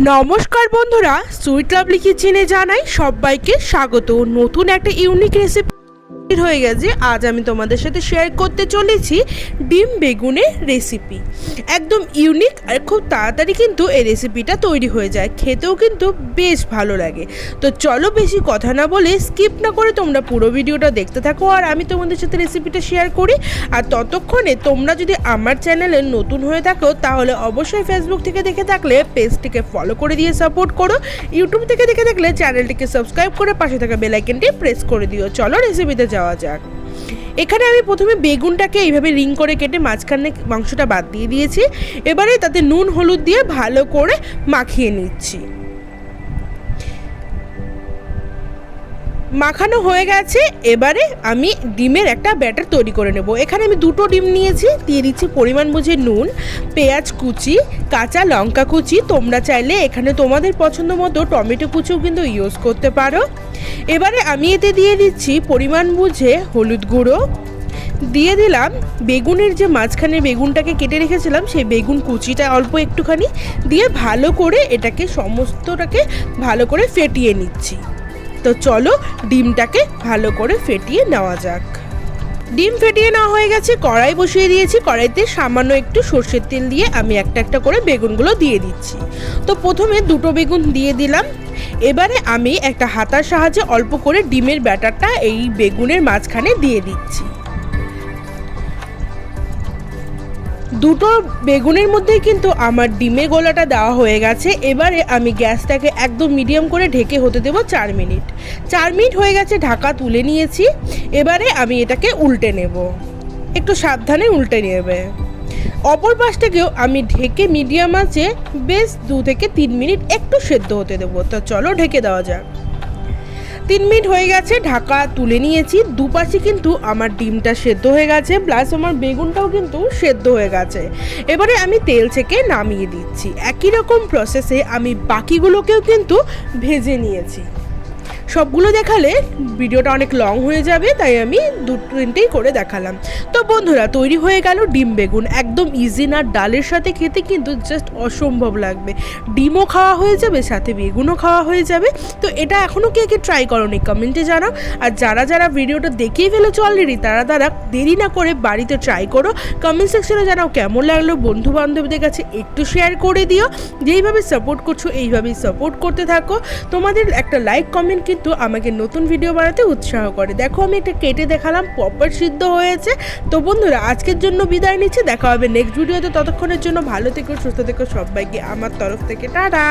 নমস্কার বন্ধুরা সুইট লাভ লাভলি চিনে জানাই সবাইকে স্বাগত। নতুন একটা ইউনিক রেসিপি হয়ে গেছে। আজ আমি তোমাদের সাথে শেয়ার করতে চলেছি ডিম বেগুনের রেসিপি একদম ইউনিক আর খুব তাড়াতাড়ি কিন্তু এই রেসিপিটা তৈরি হয়ে যায়। খেতেও কিন্তু বেশ ভালো লাগে। তো চলো বেশি কথা না বলে স্কিপ না করে তোমরা পুরো ভিডিওটা দেখতে থাকো আর আমি তোমাদের সাথে রেসিপিটা শেয়ার করি। আর ততক্ষণে তোমরা যদি আমার চ্যানেলে নতুন হয়ে থাকো, তাহলে অবশ্যই ফেসবুক থেকে দেখে থাকলে পেজটিকে ফলো করে দিয়ে সাপোর্ট করো। ইউটিউব থেকে দেখে থাকলে চ্যানেলটিকে সাবস্ক্রাইব করে পাশে থাকা বেলাইকনটি প্রেস করে দিও। চলো রেসিপিতে যাওয়া যাক। এখানে আমি প্রথমে বেগুনটাকে এইভাবে রিং করে কেটে মাঝখানে মাংসটা বাদ দিয়ে দিয়েছি। এবারে তাতে নুন, হলুদ দিয়ে ভালো করে মাখিয়ে নিচ্ছি। মাখানো হয়ে গেছে, এবারে আমি ডিমের একটা ব্যাটার তৈরি করে নেব। এখানে আমি দুটো ডিম নিয়েছি, দিয়ে দিচ্ছি পরিমাণ বুঝে নুন, পেঁয়াজ কুচি, কাঁচা লঙ্কা কুচি। তোমরা চাইলে এখানে তোমাদের পছন্দ মতো টমেটো কুচিও কিন্তু ইউজ করতে পারো। এবারে আমি এতে দিয়ে দিচ্ছি পরিমাণ বুঝে হলুদ গুঁড়ো। দিয়ে দিলাম বেগুনের যে মাঝখানে বেগুনটাকে কেটে রেখেছিলাম, সেই বেগুন কুচিটা অল্প একটুখানি, দিয়ে ভালো করে এটাকে সমস্তটাকে ভালো করে ফেটিয়ে নিচ্ছি। তো চলো ডিমটাকে ভালো করে ফেটিয়ে নেওয়া যাক। ডিম ফেটিয়ে নেওয়া হয়ে গেছে, কড়াই বসিয়ে দিয়েছি। কড়াইতে সামান্য একটু সর্ষের তেল দিয়ে আমি একটা একটা করে বেগুনগুলো দিয়ে দিচ্ছি। তো প্রথমে দুটো বেগুন দিয়ে দিলাম। এবারে আমি একটা হাতার সাহায্যে অল্প করে ডিমের ব্যাটারটা এই বেগুনের মাঝখানে দিয়ে দিচ্ছি। দুটো বেগুনের মধ্যেই কিন্তু আমার ডিমের গোলাটা দেওয়া হয়ে গেছে। এবারে আমি গ্যাসটাকে একদম মিডিয়াম করে ঢেকে হতে দেবো চার মিনিট। চার মিনিট হয়ে গেছে, ঢাকা তুলে নিয়েছি। এবারে আমি এটাকে উল্টে নেব। একটু সাবধানে উল্টে নেবে। অপর পাশটাকেও আমি ঢেকে মিডিয়াম আছে বেশ দু থেকে তিন মিনিট একটু সেদ্ধ হতে দেবো। তো চলো ঢেকে দেওয়া যাক। তিন মিনিট হয়ে গেছে, ঢাকা তুলে নিয়েছি। দুপাশে কিন্তু আমার ডিমটা সেদ্ধ হয়ে গেছে প্লাস আমার বেগুনটাও কিন্তু সেদ্ধ হয়ে গেছে। এবারে আমি তেল থেকে নামিয়ে দিচ্ছি। একই রকম প্রসেসে আমি বাকিগুলোকেও কিন্তু ভেজে নিয়েছি। সবগুলো দেখালে ভিডিওটা অনেক লং হয়ে যাবে, তাই আমি দু তিনটেই করে দেখালাম। তো বন্ধুরা, তৈরি হয়ে গেল ডিম বেগুন। একদম ইজি না, ডালের সাথে খেতে কিন্তু জাস্ট অসম্ভব লাগবে। ডিমও খাওয়া হয়ে যাবে, সাথে বেগুনও খাওয়া হয়ে যাবে। তো এটা এখনও কে কে ট্রাই করনি কমেন্টে জানাও। আর যারা যারা ভিডিওটা দেখেই ফেলেছো অলরেডি তারা তারা দেরি না করে বাড়িতে ট্রাই করো। কমেন্ট সেকশনে জানাও কেমন লাগল বন্ধু বান্ধবদের কাছে একটু শেয়ার করে দিও। যেইভাবে সাপোর্ট করছ, এইভাবেই সাপোর্ট করতে থাকো। তোমাদের একটা লাইক কমেন্ট কিন্তু আমাকে নতুন ভিডিও বানাতে উৎসাহ করে। দেখো, আমি একটা কেটে দেখালাম প্রপার সিদ্ধ হয়েছে। তো বন্ধুরা, আজকের জন্য বিদায় নিচ্ছে, দেখা হবে নেক্সট ভিডিওতে ততক্ষণের জন্য ভালো থেকো, সুস্থ থেকো সবাইকে, আমার তরফ থেকে, টাটা!